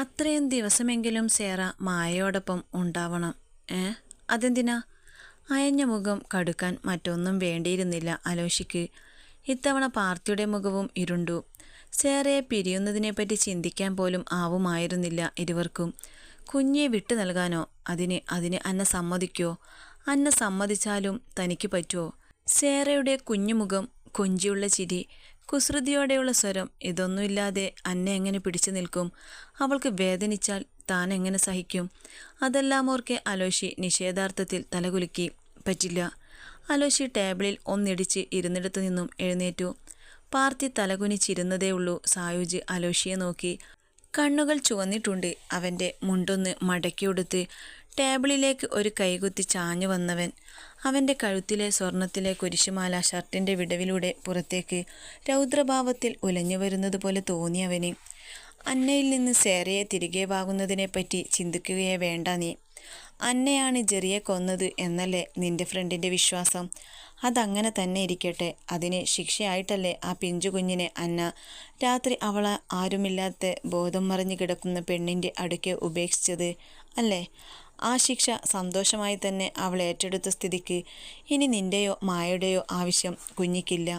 അത്രയും ദിവസമെങ്കിലും സേറ മായയോടൊപ്പം ഉണ്ടാവണം. ഏ? അതെന്തിനാ? അയഞ്ഞ മുഖം കടുക്കാൻ മറ്റൊന്നും വേണ്ടിയിരുന്നില്ല അലോഷിക്ക്. ഇത്തവണ പാർത്തിയുടെ മുഖവും ഇരുണ്ടു. സേറയെ പിരിയുന്നതിനെപ്പറ്റി ചിന്തിക്കാൻ പോലും ആവുമായിരുന്നില്ല ഇരുവർക്കും. കുഞ്ഞെ വിട്ടു നൽകാനോ? അതിന് അതിന് അന്ന സമ്മതിക്കോ? അന്ന സമ്മതിച്ചാലും തനിക്ക് പറ്റുമോ സേറയുടെ കുഞ്ഞുമുഖം കൊഞ്ചിയുള്ള ചിരി കുസൃതിയോടെയുള്ള സ്വരം ഇതൊന്നുമില്ലാതെ അന്നെ എങ്ങനെ പിടിച്ചു നിൽക്കും? അവൾക്ക് വേദനിച്ചാൽ താൻ എങ്ങനെ സഹിക്കും? അതെല്ലാം ഓർക്കെ അലോഷി നിഷേധാർത്ഥത്തിൽ തലകുലുക്കി. പറ്റില്ല. അലോഷി ടേബിളിൽ ഒന്നിടിച്ച് ഇരുന്നിടത്തു നിന്നും എഴുന്നേറ്റു. പാർത്തി തലകുനിച്ചിരുന്നതേ ഉള്ളൂ സായുജ് അലോഷിയെ നോക്കി. കണ്ണുകൾ ചുവന്നിട്ടുണ്ട്. അവന്റെ മുണ്ടൊന്ന് മടക്കിയെടുത്ത് ടേബിളിലേക്ക് ഒരു കൈകുത്തി ചാഞ്ഞു വന്നവൻ. അവന്റെ കഴുത്തിലെ സ്വർണത്തിലെ കുരിശുമാല ഷർട്ടിന്റെ വിടവിലൂടെ പുറത്തേക്ക് രൗദ്രഭാവത്തിൽ ഉലഞ്ഞു വരുന്നത് പോലെ തോന്നിയവന് അന്നയിൽ നിന്ന് സേറയെ തിരികെ വാങ്ങുന്നതിനെപ്പറ്റി ചിന്തിക്കുകയേ വേണ്ട നീ. അന്നയാണ് ജെറിയെ കൊന്നത് എന്നല്ലേ നിന്റെ ഫ്രണ്ടിന്റെ വിശ്വാസം. അതങ്ങനെ തന്നെ ഇരിക്കട്ടെ. അതിന് ശിക്ഷയായിട്ടല്ലേ ആ പിഞ്ചു കുഞ്ഞിനെ അന്ന? രാത്രി അവൾ ആരുമില്ലാത്ത ബോധം മറിഞ്ഞു കിടക്കുന്ന പെണ്ണിന്റെ അടുക്കെ ഉപേക്ഷിച്ചത് അല്ലേ? ആ ശിക്ഷ സന്തോഷമായി തന്നെ അവൾ ഏറ്റെടുത്ത സ്ഥിതിക്ക് ഇനി നിന്റെയോ മായയുടെയോ ആവശ്യം കുഞ്ഞിക്കില്ല.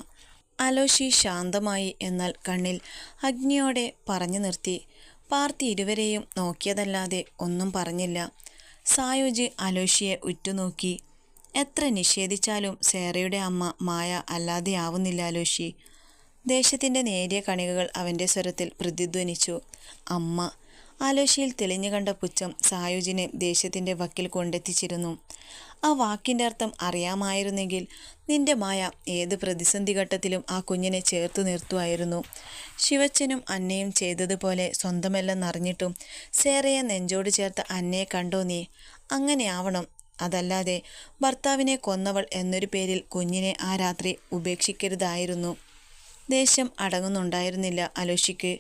അലോഷി ശാന്തമായി എന്നാൽ കണ്ണിൽ അഗ്നിയോടെ പറഞ്ഞു നിർത്തി. പാർത്തി ഇരുവരെയും നോക്കിയതല്ലാതെ ഒന്നും പറഞ്ഞില്ല. സായുജ് അലോഷിയെ ഉറ്റുനോക്കി. എത്ര നിഷേധിച്ചാലും സേറയുടെ അമ്മ മായ അല്ലാതെയാവുന്നില്ല ലോഷി ദേശത്തിന്റെ നേരിയ കണികകൾ അവന്റെ സ്വരത്തിൽ പ്രതിധ്വനിച്ചു. അമ്മ ആലോശിയിൽ തെളിഞ്ഞു കണ്ട പുച്ഛം സായുജിനെ ദേഷ്യത്തിന്റെ വക്കിൽ കൊണ്ടെത്തിച്ചിരുന്നു. ആ വാക്കിന്റെ അർത്ഥം അറിയാമായിരുന്നെങ്കിൽ നിന്റെ മായ ഏത് പ്രതിസന്ധി ഘട്ടത്തിലും ആ കുഞ്ഞിനെ ചേർത്തു നിർത്തുമായിരുന്നു. ശിവച്ചനും അന്നയും ചെയ്തതുപോലെ സ്വന്തമെല്ലാം സ്വന്തമല്ലെന്നറിഞ്ഞിട്ടും സേറയെ നെഞ്ചോട് ചേർത്ത അന്നയെ കണ്ടോ നീ? അങ്ങനെയാവണം അതല്ലാതെ ഭർത്താവിനെ കൊന്നവൾ എന്നൊരു പേരിൽ കുഞ്ഞിനെ ആ രാത്രി ഉപേക്ഷിക്കരുതായിരുന്നു. ദേഷ്യം അടങ്ങുന്നുണ്ടായിരുന്നില്ല അലോഷിക്ക്.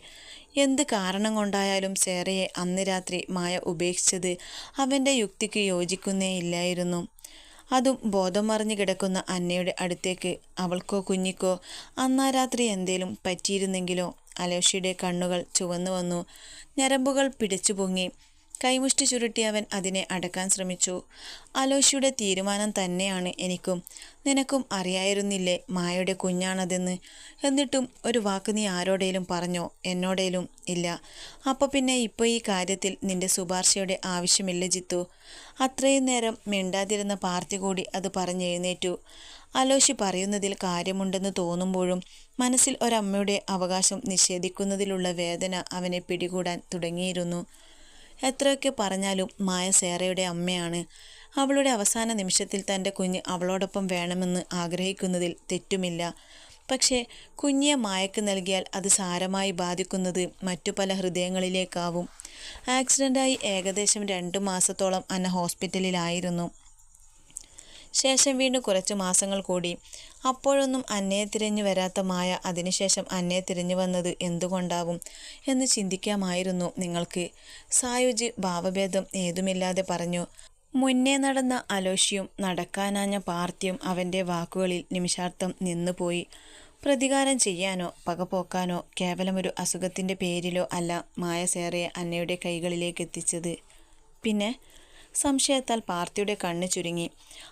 എന്ത് കാരണം കൊണ്ടായാലും സേറയെ അന്ന് രാത്രി മായ ഉപേക്ഷിച്ചത് അവന്റെ യുക്തിക്ക് യോജിക്കുന്നേ ഇല്ലായിരുന്നു. അതും ബോധം മറിഞ്ഞു കിടക്കുന്ന അന്നയുടെ അടുത്തേക്ക് അവൾക്കോ കുഞ്ഞിക്കോ അന്നാ രാത്രി എന്തേലും പറ്റിയിരുന്നെങ്കിലോ അലോഷിയുടെ കണ്ണുകൾ ചുവന്നു വന്നു ഞരമ്പുകൾ പിടിച്ചു പൊങ്ങി കൈമുഷ്ടി ചുരുട്ടി അവൻ അതിനെ അടക്കാൻ ശ്രമിച്ചു. അലോഷിയുടെ തീരുമാനം തന്നെയാണ് എനിക്കും. നിനക്കും അറിയായിരുന്നില്ലേ മായയുടെ കുഞ്ഞാണതെന്ന്? എന്നിട്ടും ഒരു വാക്ക് നീ ആരോടേലും പറഞ്ഞോ? എന്നോടേലും ഇല്ല. അപ്പോൾ പിന്നെ ഇപ്പോൾ ഈ കാര്യത്തിൽ നിന്റെ ശുപാർശയുടെ ആവശ്യമില്ല ജിത്തു. അത്രയും നേരം മിണ്ടാതിരുന്ന പാർത്തി കൂടി അത് പറഞ്ഞെഴുന്നേറ്റു അലോഷി പറയുന്നതിൽ കാര്യമുണ്ടെന്ന് തോന്നുമ്പോഴും മനസ്സിൽ ഒരമ്മയുടെ അവകാശം നിഷേധിക്കുന്നതിലുള്ള വേദന അവനെ പിടികൂടാൻ തുടങ്ങിയിരുന്നു. എത്രയൊക്കെ പറഞ്ഞാലും മായ സേറയുടെ അമ്മയാണ്. അവളുടെ അവസാന നിമിഷത്തിൽ തന്റെ കുഞ്ഞ് അവളോടൊപ്പം വേണമെന്ന് ആഗ്രഹിക്കുന്നതിൽ തെറ്റുമില്ല. പക്ഷേ കുഞ്ഞിയെ മായക്ക് നൽകിയാൽ അത് സാരമായി ബാധിക്കുന്നത് മറ്റു പല ഹൃദയങ്ങളിലേക്കാവും. ആക്സിഡന്റായി ഏകദേശം രണ്ട് മാസത്തോളം അന്ന ഹോസ്പിറ്റലിലായിരുന്നു. ശേഷം വീണ്ടും കുറച്ച് മാസങ്ങൾ കൂടി. അപ്പോഴൊന്നും അന്നയെ തിരഞ്ഞു വരാത്ത മായ അതിനുശേഷം അന്നയെ തിരഞ്ഞു വന്നത് എന്തുകൊണ്ടാവും എന്ന് ചിന്തിക്കാമായിരുന്നു നിങ്ങൾക്ക്. സായുജി ഭാവഭേദം ഏതുമില്ലാതെ പറഞ്ഞു. മുന്നേ നടന്ന അലോഷ്യും നടക്കാനാഞ്ഞ പാർത്തിയും അവന്റെ വാക്കുകളിൽ നിമിഷാർത്ഥം നിന്നുപോയി പ്രതികാരം ചെയ്യാനോ പകപോക്കാനോ കേവലം ഒരു അസുഖത്തിന്റെ പേരിലോ അല്ല മായ സേറയെ അന്നയുടെ കൈകളിലേക്ക് എത്തിച്ചത്. പിന്നെ സംശയത്താൽ പാർത്തിയുടെ കണ്ണ് ചുരുങ്ങി.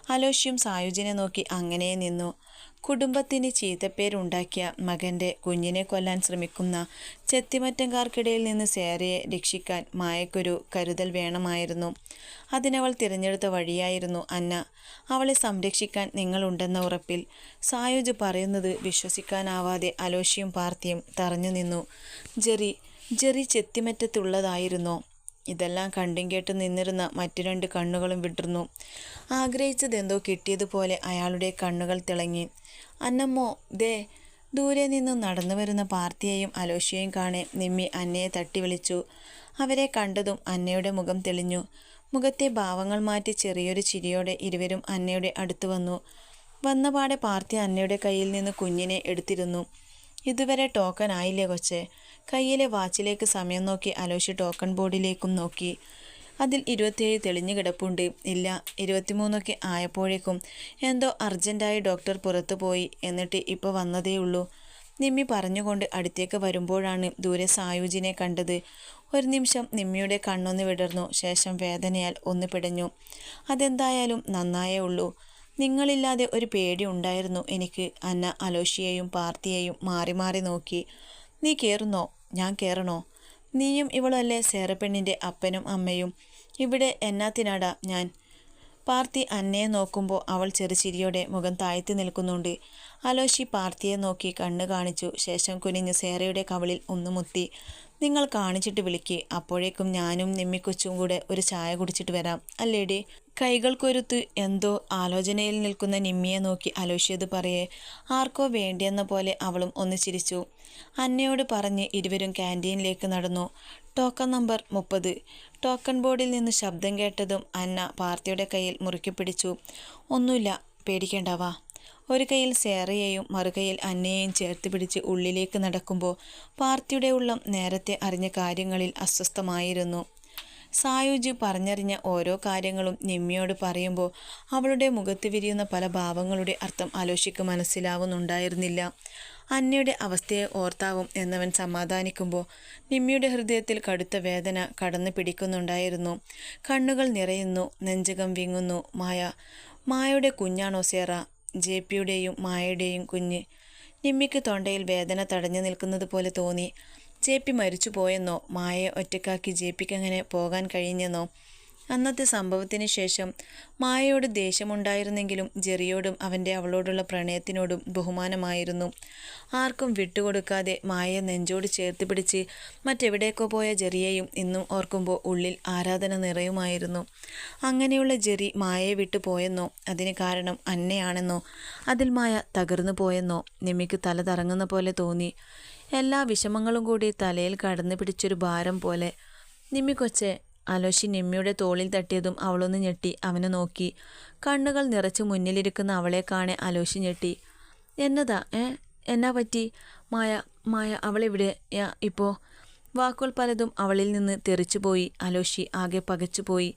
അലോഷ്യം സായുജിനെ നോക്കി അങ്ങനെ നിന്നു. കുടുംബത്തിന് ചീത്തപ്പേരുണ്ടാക്കിയ മകന്റെ കുഞ്ഞിനെ കൊല്ലാൻ ശ്രമിക്കുന്ന ചെത്തിമറ്റങ്കാർക്കിടയിൽ നിന്ന് സേരയെ രക്ഷിക്കാൻ മായക്കൊരു കരുതൽ വേണമായിരുന്നു. അതിനവൾ തിരഞ്ഞെടുത്ത വഴിയായിരുന്നു അന്ന. അവളെ സംരക്ഷിക്കാൻ നിങ്ങളുണ്ടെന്ന ഉറപ്പിൽ സായുജ് പറയുന്നത് വിശ്വസിക്കാനാവാതെ അലോഷ്യം പാർത്തിയും തറഞ്ഞു നിന്നു. ജെറി ജെറി ചെത്തിമറ്റത്തുള്ളതായിരുന്നോ? ഇതെല്ലാം കണ്ടും കേട്ട് നിന്നിരുന്ന മറ്റു രണ്ട് കണ്ണുകളും വിടർന്നു. ആഗ്രഹിച്ചതെന്തോ കിട്ടിയതുപോലെ അയാളുടെ കണ്ണുകൾ തിളങ്ങി. അന്നമ്മോ ദേ ദൂരെ നിന്നും നടന്നു വരുന്ന പാർത്തിയെയും അലോഷ്യയും കാണെ നിമ്മി അന്നയെ തട്ടി വിളിച്ചു. അവരെ കണ്ടതും അന്നയുടെ മുഖം തെളിഞ്ഞു. മുഖത്തെ ഭാവങ്ങൾ മാറ്റി ചെറിയൊരു ചിരിയോടെ ഇരുവരും അന്നയുടെ അടുത്ത് വന്നു. വന്നപാടെ പാർത്തി അന്നയുടെ കയ്യിൽ നിന്ന് കുഞ്ഞിനെ എടുത്തിരുന്നു. ഇതുവരെ ടോക്കൺ ആയില്ലേ കൊച്ചെ? കയ്യിലെ വാച്ചിലേക്ക് സമയം നോക്കി അലോഷി ടോക്കൺ ബോർഡിലേക്കും നോക്കി. അതിൽ ഇരുപത്തിയേഴ് തെളിഞ്ഞു കിടപ്പുണ്ട്. ഇല്ല ഇരുപത്തിമൂന്നൊക്കെ ആയപ്പോഴേക്കും എന്തോ അർജന്റായി ഡോക്ടർ പുറത്തു പോയി എന്നിട്ട് ഇപ്പോൾ വന്നതേ ഉള്ളൂ. നിമ്മി പറഞ്ഞുകൊണ്ട് അടുത്തേക്ക് വരുമ്പോഴാണ് ദൂരെ സായുജിനെ കണ്ടത്. ഒരു നിമിഷം നിമ്മിയുടെ കണ്ണൊന്ന് വിടർന്നു. ശേഷം വേദനയാൽ ഒന്ന് പിടഞ്ഞു. അതെന്തായാലും നന്നായേ ഉള്ളൂ. നിങ്ങളില്ലാതെ ഒരു പേടി ഉണ്ടായിരുന്നു. എനിക്ക് അന്ന അലോഷിയെയും പാർത്തിയെയും മാറി മാറി നോക്കി. നീ കയറുന്നോ ഞാൻ കയറണോ നീയും ഇവളല്ലേ സേറപ്പെണ്ണിന്റെ അപ്പനും അമ്മയും? ഇവിടെ എന്നാത്തിനാടാ ഞാൻ? പാർത്തി അന്നയെ നോക്കുമ്പോൾ അവൾ ചെറുചിരിയോടെ മുഖം താഴ്ത്തി നിൽക്കുന്നുണ്ട്. അലോഷി പാർത്തിയെ നോക്കി കണ്ണ് കാണിച്ചു. ശേഷം കുനിഞ്ഞ് സേറയുടെ കവളിൽ ഒന്ന് മുത്തി. നിങ്ങൾ കാണിച്ചിട്ട് വിളിക്ക്. അപ്പോഴേക്കും ഞാനും നിമ്മിക്കൊച്ചും കൂടെ ഒരു ചായ കുടിച്ചിട്ട് വരാം. അല്ലേടി? കൈകൾക്കൊരുത്ത് എന്തോ ആലോചനയിൽ നിൽക്കുന്ന നിമ്മിയെ നോക്കി അലോഷിയത് പറയേ ആർക്കോ വേണ്ടിയെന്ന പോലെ അവളും ഒന്ന് ചിരിച്ചു. അന്നയോട് പറഞ്ഞ് ഇരുവരും ക്യാന്റീനിലേക്ക് നടന്നു. ടോക്കൺ നമ്പർ മുപ്പത്. ടോക്കൺ ബോർഡിൽ നിന്ന് ശബ്ദം കേട്ടതും അന്ന പാർത്തിയുടെ കയ്യിൽ മുറുക്കി പിടിച്ചു. ഒന്നുമില്ല പേടിക്കേണ്ടവാ ഒരു കൈയിൽ സേറയെയും മറുകൈയിൽ അന്നയെയും ചേർത്ത് പിടിച്ച് ഉള്ളിലേക്ക് നടക്കുമ്പോൾ പാർത്തിയുടെ ഉള്ളം നേരത്തെ അറിഞ്ഞ കാര്യങ്ങളിൽ അസ്വസ്ഥമായിരുന്നു. സായുജ് പറഞ്ഞറിഞ്ഞ ഓരോ കാര്യങ്ങളും നിമ്മിയോട് പറയുമ്പോൾ അവളുടെ മുഖത്ത് വിരിയുന്ന പല ഭാവങ്ങളുടെ അർത്ഥം ആലോചിക്ക് മനസ്സിലാവുന്നുണ്ടായിരുന്നില്ല. അന്നയുടെ അവസ്ഥയെ ഓർത്താവും എന്നവൻ സമാധാനിക്കുമ്പോൾ നിമ്മിയുടെ ഹൃദയത്തിൽ കടുത്ത വേദന കടന്നു പിടിക്കുന്നുണ്ടായിരുന്നു. കണ്ണുകൾ നിറയുന്നു നെഞ്ചകം വിങ്ങുന്നു. മായ മായയുടെ കുഞ്ഞാണോ സേറ? ജെ പിയുടെയും മായയുടെയും കുഞ്ഞ്. നിമ്മിക്ക് തൊണ്ടയിൽ വേദന തടഞ്ഞു നിൽക്കുന്നത് പോലെ തോന്നി. ജെ പി മരിച്ചു പോയെന്നോ മായയെ ഒറ്റക്കാക്കി ജെ പിക്ക് അങ്ങനെ പോകാൻ കഴിഞ്ഞെന്നോ. അന്നത്തെ സംഭവത്തിന് ശേഷം മായയോട് ദേഷ്യമുണ്ടായിരുന്നെങ്കിലും ജെറിയോടും അവന്റെ അവളോടുള്ള പ്രണയത്തിനോടും ബഹുമാനമായിരുന്നു. ആർക്കും വിട്ടുകൊടുക്കാതെ മായയെ നെഞ്ചോട് ചേർത്ത് പിടിച്ച് മറ്റെവിടേക്കോ പോയ ജെറിയെയും ഇന്നും ഓർക്കുമ്പോൾ ഉള്ളിൽ ആരാധന നിറയുമായിരുന്നു. അങ്ങനെയുള്ള ജെറി മായയെ വിട്ടു പോയെന്നോ അതിന് കാരണം അന്നയാണെന്നോ അതിൽ മായ തകർന്നു പോയെന്നോ നിമ്മിക്ക് തല തറങ്ങുന്ന പോലെ തോന്നി. എല്ലാ വിഷമങ്ങളും കൂടി തലയിൽ കടന്നു പിടിച്ചൊരു ഭാരം പോലെ നിമ്മി കൊച്ചെ അലോഷി നിമ്മിയുടെ തോളിൽ തട്ടിയതും അവളൊന്ന് ഞെട്ടി അവനെ നോക്കി. കണ്ണുകൾ നിറച്ച് മുന്നിലിരിക്കുന്ന അവളെ കാണെ അലോഷി ഞെട്ടി. എന്നതാ ഏ? എന്നാ പറ്റി? മായ മായ അവളെവിടെ? ഇപ്പോൾ വാക്കുകൾ പലതും അവളിൽ നിന്ന് തെറിച്ചുപോയി അലോഷി ആകെ പകച്ചുപോയി.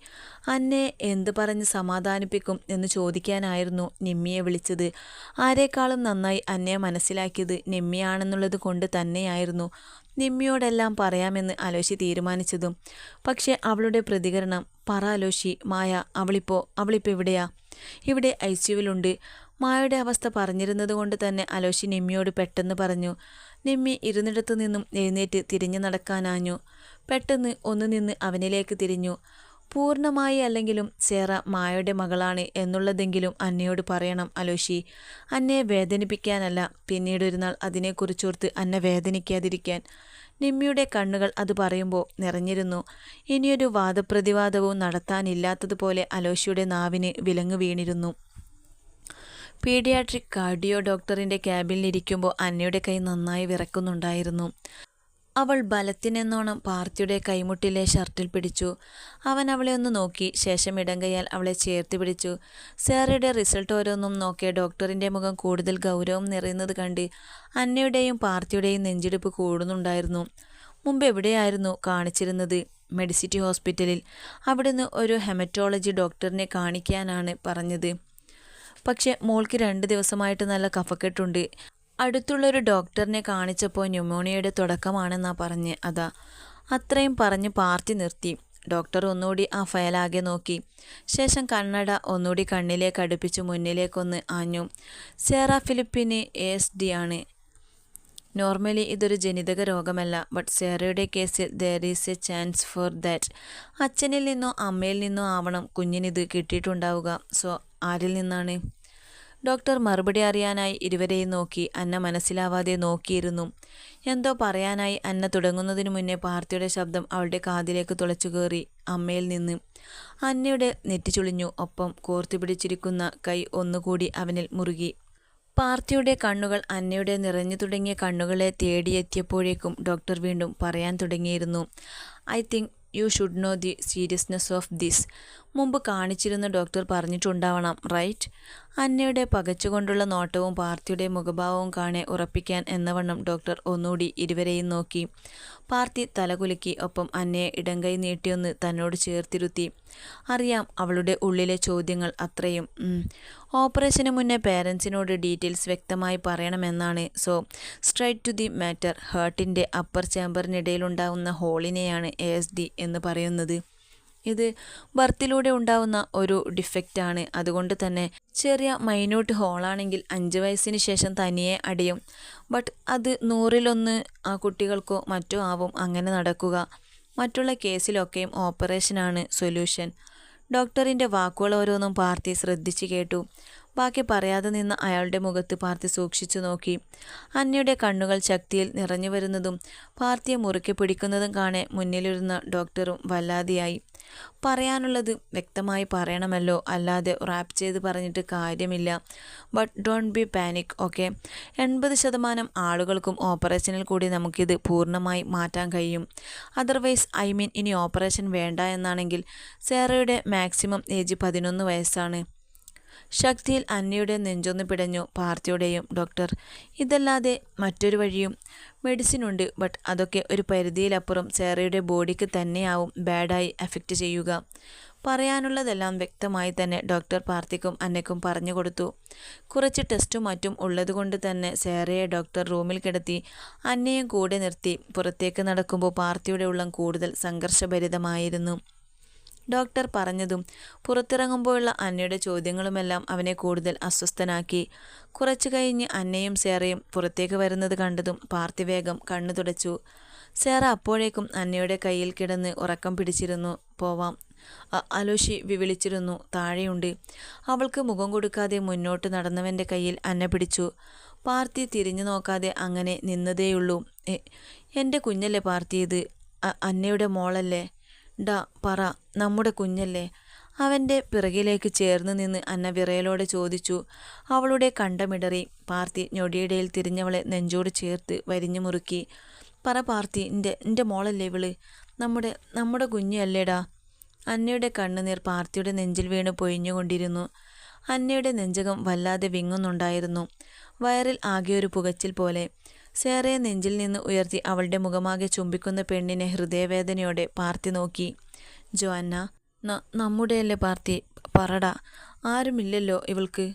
അന്നെ എന്ത് പറഞ്ഞ് സമാധാനിപ്പിക്കും എന്ന് ചോദിക്കാനായിരുന്നു നിമ്മിയെ വിളിച്ചത്. ആരേക്കാളും നന്നായി അന്നെ മനസ്സിലാക്കിയത് നിമ്മിയാണെന്നുള്ളത് കൊണ്ട് തന്നെയായിരുന്നു. നിമ്മിയോടെല്ലാം പറയാമെന്ന് അലോഷി തീരുമാനിച്ചതും. പക്ഷേ അവളുടെ പ്രതികരണം പറ അലോഷി മായ അവളിപ്പോ അവളിപ്പോ എവിടെയാ ഇവിടെ ഐ സിയുവിലുണ്ട് മായയുടെ അവസ്ഥ പറഞ്ഞിരുന്നത് കൊണ്ട് തന്നെ അലോഷി നിമ്മിയോട് പെട്ടെന്ന് പറഞ്ഞു നിമ്മി ഇരുന്നിടത്തു നിന്നും എഴുന്നേറ്റ് തിരിഞ്ഞു നടക്കാനാഞ്ഞു. പെട്ടെന്ന് ഒന്ന് നിന്ന് അവനിലേക്ക് തിരിഞ്ഞു. പൂർണമായി അല്ലെങ്കിലും സേറ മായയുടെ മകളാണ് എന്നുള്ളതെങ്കിലും അന്നയോട് പറയണം അലോഷി. അന്നയെ വേദനിപ്പിക്കാനല്ല പിന്നീട് ഒരു നാൾ അതിനെക്കുറിച്ചോർത്ത് അന്നെ വേദനിക്കാതിരിക്കാൻ. നിമ്മിയുടെ കണ്ണുകൾ അത് പറയുമ്പോൾ നിറഞ്ഞിരുന്നു. ഇനിയൊരു വാദപ്രതിവാദവും നടത്താനില്ലാത്തതുപോലെ അലോഷിയുടെ നാവിന് വിലങ്ങ് വീണിരുന്നു. പീഡിയാട്രിക് കാർഡിയോ ഡോക്ടറിന്റെ ക്യാബിനിലിരിക്കുമ്പോൾ അന്നയുടെ കൈ നന്നായി വിറക്കുന്നുണ്ടായിരുന്നു. അവൾ ബലത്തിനെന്നോണം പാർത്തിയുടെ കൈമുട്ടിലെ ഷർട്ടിൽ പിടിച്ചു. അവൻ അവളെ ഒന്ന് നോക്കി. ശേഷം ഇടങ്കയാൽ അവളെ ചേർത്ത് പിടിച്ചു. സാറയുടെ റിസൾട്ട് ഓരോന്നും നോക്കിയ ഡോക്ടറിന്റെ മുഖം കൂടുതൽ ഗൗരവം നിറയുന്നത് കണ്ട് അന്നയുടെയും പാർത്തിയുടെയും നെഞ്ചിടിപ്പ് കൂടുന്നുണ്ടായിരുന്നു. മുമ്പ് എവിടെയായിരുന്നു കാണിച്ചിരുന്നത്? മെഡിസിറ്റി ഹോസ്പിറ്റലിൽ. അവിടുന്ന് ഒരു ഹെമറ്റോളജി ഡോക്ടറിനെ കാണിക്കാനാണ് പറഞ്ഞത്. പക്ഷെ മോൾക്ക് രണ്ട് ദിവസമായിട്ട് നല്ല കഫക്കെട്ടുണ്ട്. അടുത്തുള്ളൊരു ഡോക്ടറിനെ കാണിച്ചപ്പോൾ ന്യൂമോണിയയുടെ തുടക്കമാണെന്നാ പറഞ്ഞ് അതാ. അത്രയും പറഞ്ഞ് പാർട്ടി നിർത്തി. ഡോക്ടർ ഒന്നുകൂടി ആ ഫയലാകെ നോക്കി. ശേഷം കണ്ണട ഒന്നുകൂടി കണ്ണിലേക്ക് അടുപ്പിച്ച് മുന്നിലേക്കൊന്ന് ആഞ്ഞു. സേറ ഫിലിപ്പിന് എസ് ഡി ആണ്. നോർമലി ഇതൊരു ജനിതക രോഗമല്ല. ബട്ട് സേറയുടെ കേസിൽ there is a chance for that അച്ഛനിൽ നിന്നോ അമ്മയിൽ നിന്നോ ആവണം കുഞ്ഞിനിത് കിട്ടിയിട്ടുണ്ടാവുക. സോ ആരിൽ നിന്നാണ്? ഡോക്ടർ മറുപടി അറിയാനായി ഇരുവരെയും നോക്കി. അന്ന മനസ്സിലാവാതെ നോക്കിയിരുന്നു. എന്തോ പറയാനായി അന്ന തുടങ്ങുന്നതിന് മുന്നേ പാർത്തിയുടെ ശബ്ദം അവളുടെ കാതിലേക്ക് തുളച്ചു കയറി അമ്മയിൽ നിന്ന്. അന്നയുടെ നെറ്റിച്ചുളിഞ്ഞു ഒപ്പം കോർത്തി പിടിച്ചിരിക്കുന്ന കൈ ഒന്നുകൂടി അവനിൽ മുറുകി. പാർത്തിയുടെ കണ്ണുകൾ അന്നയുടെ നിറഞ്ഞു തുടങ്ങിയ കണ്ണുകളെ തേടിയെത്തിയപ്പോഴേക്കും ഡോക്ടർ വീണ്ടും പറയാൻ തുടങ്ങിയിരുന്നു. I think you should know the seriousness of this. മുമ്പ് കാണിച്ചിരുന്ന ഡോക്ടർ പറഞ്ഞിട്ടുണ്ടാവണം റൈറ്റ്? അന്നയുടെ പകച്ചുകൊണ്ടുള്ള നോട്ടവും പാർത്തിയുടെ മുഖഭാവവും കാണെ ഉറപ്പിക്കാൻ എന്നവണ്ണം ഡോക്ടർ ഒന്നുകൂടി ഇരുവരെയും നോക്കി. പാർത്തി തലകുലുക്കി ഒപ്പം അന്നയെ ഇടംകൈ നീട്ടിയൊന്ന് തന്നോട് ചേർത്തിരുത്തി. അറിയാം അവളുടെ ഉള്ളിലെ ചോദ്യങ്ങൾ അത്രയും. ഓപ്പറേഷന് മുന്നേ പേരൻസിനോട് ഡീറ്റെയിൽസ് വ്യക്തമായി പറയണമെന്നാണ്. So straight to the matter. ഹേർട്ടിന്റെ upper ചേമ്പറിനിടയിലുണ്ടാവുന്ന ഹോളിനെയാണ് എ എസ് ഡി എന്ന് പറയുന്നത്. ഇത് ബർത്തിലൂടെ ഉണ്ടാവുന്ന ഒരു ഡിഫക്റ്റാണ് അതുകൊണ്ട് തന്നെ ചെറിയ മൈന്യൂട്ട് ഹോളാണെങ്കിൽ അഞ്ച് വയസ്സിന് ശേഷം തനിയെ അടിയും. ബട്ട് അത് നൂറിലൊന്ന് ആ കുട്ടികൾക്കോ മറ്റോ ആവും അങ്ങനെ നടക്കുക. മറ്റുള്ള കേസിലൊക്കെയും ഓപ്പറേഷനാണ് സൊല്യൂഷൻ ഡോക്ടറിന്റെ വാക്കുകൾ ഓരോന്നും പാർത്തി ശ്രദ്ധിച്ചു കേട്ടു. ബാക്കി പറയാതെ നിന്ന് അയാളുടെ മുഖത്ത് പാർത്തി സൂക്ഷിച്ചു നോക്കി. അന്നയുടെ കണ്ണുകൾ ശക്തിയിൽ നിറഞ്ഞു വരുന്നതും പാർത്തിയെ മുറുക്കി പിടിക്കുന്നതും കാണെ മുന്നിലിരുന്ന ഡോക്ടറും വല്ലാതെയായി. പറയാനുള്ളത് വ്യക്തമായി പറയണമല്ലോ. അല്ലാതെ റാപ്പ് ചെയ്ത് പറഞ്ഞിട്ട് കാര്യമില്ല. But don't be panic okay എൺപത് ശതമാനം ആളുകൾക്കും ഓപ്പറേഷനിൽ കൂടി നമുക്കിത് പൂർണമായി മാറ്റാൻ കഴിയും. അതർവൈസ് ഐ മീൻ ഇനി ഓപ്പറേഷൻ വേണ്ട എന്നാണെങ്കിൽ സേറയുടെ മാക്സിമം ഏജ് പതിനൊന്ന് വയസ്സാണ്. ശക്തിയിൽ അന്നയുടെ നെഞ്ചൊന്ന് പിടഞ്ഞു പാർത്തിയുടെയും ഡോക്ടർ. ഇതല്ലാതെ മറ്റൊരു വഴിയും മെഡിസിൻ ഉണ്ട് ബട്ട് അതൊക്കെ ഒരു പരിധിയിലപ്പുറം സേറയുടെ ബോഡിക്ക് തന്നെയാവും ബാഡായി എഫക്റ്റ് ചെയ്യുക. പറയാനുള്ളതെല്ലാം വ്യക്തമായി തന്നെ ഡോക്ടർ പാർത്തിക്കും അന്നയ്ക്കും പറഞ്ഞു കൊടുത്തു. കുറച്ച് ടെസ്റ്റും മറ്റും ഉള്ളതുകൊണ്ട് തന്നെ സേറയെ ഡോക്ടർ റൂമിൽ കിടത്തി അന്നയും കൂടെ നിർത്തി പുറത്തേക്ക് നടക്കുമ്പോൾ പാർത്തിയുടെ ഉള്ളം കൂടുതൽ സംഘർഷഭരിതമായിരുന്നു. ഡോക്ടർ പറഞ്ഞതും പുറത്തിറങ്ങുമ്പോഴുള്ള അന്നയുടെ ചോദ്യങ്ങളുമെല്ലാം അവനെ കൂടുതൽ അസ്വസ്ഥനാക്കി. കുറച്ചു കഴിഞ്ഞ് അന്നയും സേറയും പുറത്തേക്ക് വരുന്നത് കണ്ടതും പാർത്ഥിവേഗം കണ്ണു തുടച്ചു. സേറ അപ്പോഴേക്കും അന്നയുടെ കയ്യിൽ കിടന്ന് ഉറക്കം പിടിച്ചിരുന്നു. പോവാം. അലോഷി വിവിളിച്ചിരുന്നു. താഴെയുണ്ട്. അവൾക്ക് മുഖം കൊടുക്കാതെ മുന്നോട്ട് നടന്നവന്റെ കയ്യിൽ അന്ന പിടിച്ചു. പാർത്തി തിരിഞ്ഞു നോക്കാതെ അങ്ങനെ നിന്നതേയുള്ളൂ. എന്റെ കുഞ്ഞല്ലേ പാർത്തി ഇത്? അന്നയുടെ മോളല്ലേ? ഡാ പറ നമ്മുടെ കുഞ്ഞല്ലേ. അവന്റെ പിറകിലേക്ക് ചേർന്ന് നിന്ന് അന്ന വിറയലോടെ ചോദിച്ചു. അവളുടെ കണ്ടമിടറി പാർത്തി ഞൊടിയിടയിൽ തിരിഞ്ഞവളെ നെഞ്ചോട് ചേർത്ത് വരിഞ്ഞു മുറുക്കി. പറ പാർത്തി എന്റെ എന്റെ മോളല്ലേ ഇവൾ? നമ്മുടെ നമ്മുടെ കുഞ്ഞല്ലേടാ. അന്നയുടെ കണ്ണുനീർ പാർത്തിയുടെ നെഞ്ചിൽ വീണ് പൊഴിഞ്ഞുകൊണ്ടിരുന്നു. അന്നയുടെ നെഞ്ചകം വല്ലാതെ വിങ്ങുന്നുണ്ടായിരുന്നു. വയറിൽ ആകെ ഒരു പുകച്ചിൽ പോലെ. സേറയെ നെഞ്ചിൽ നിന്ന് ഉയർത്തി അവളുടെ മുഖമാകെ ചുംബിക്കുന്ന പെണ്ണിനെ ഹൃദയവേദനയോടെ പാർത്തി നോക്കി. ജോന്ന നമ്മുടെയല്ലേ പാർത്തി? പറടാ ആരുമില്ലല്ലോ ഇവൾക്ക്.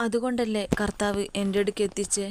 അതുകൊണ്ടല്ലേ കർത്താവ് എന്റെ അടുക്ക് എത്തിച്ചേ?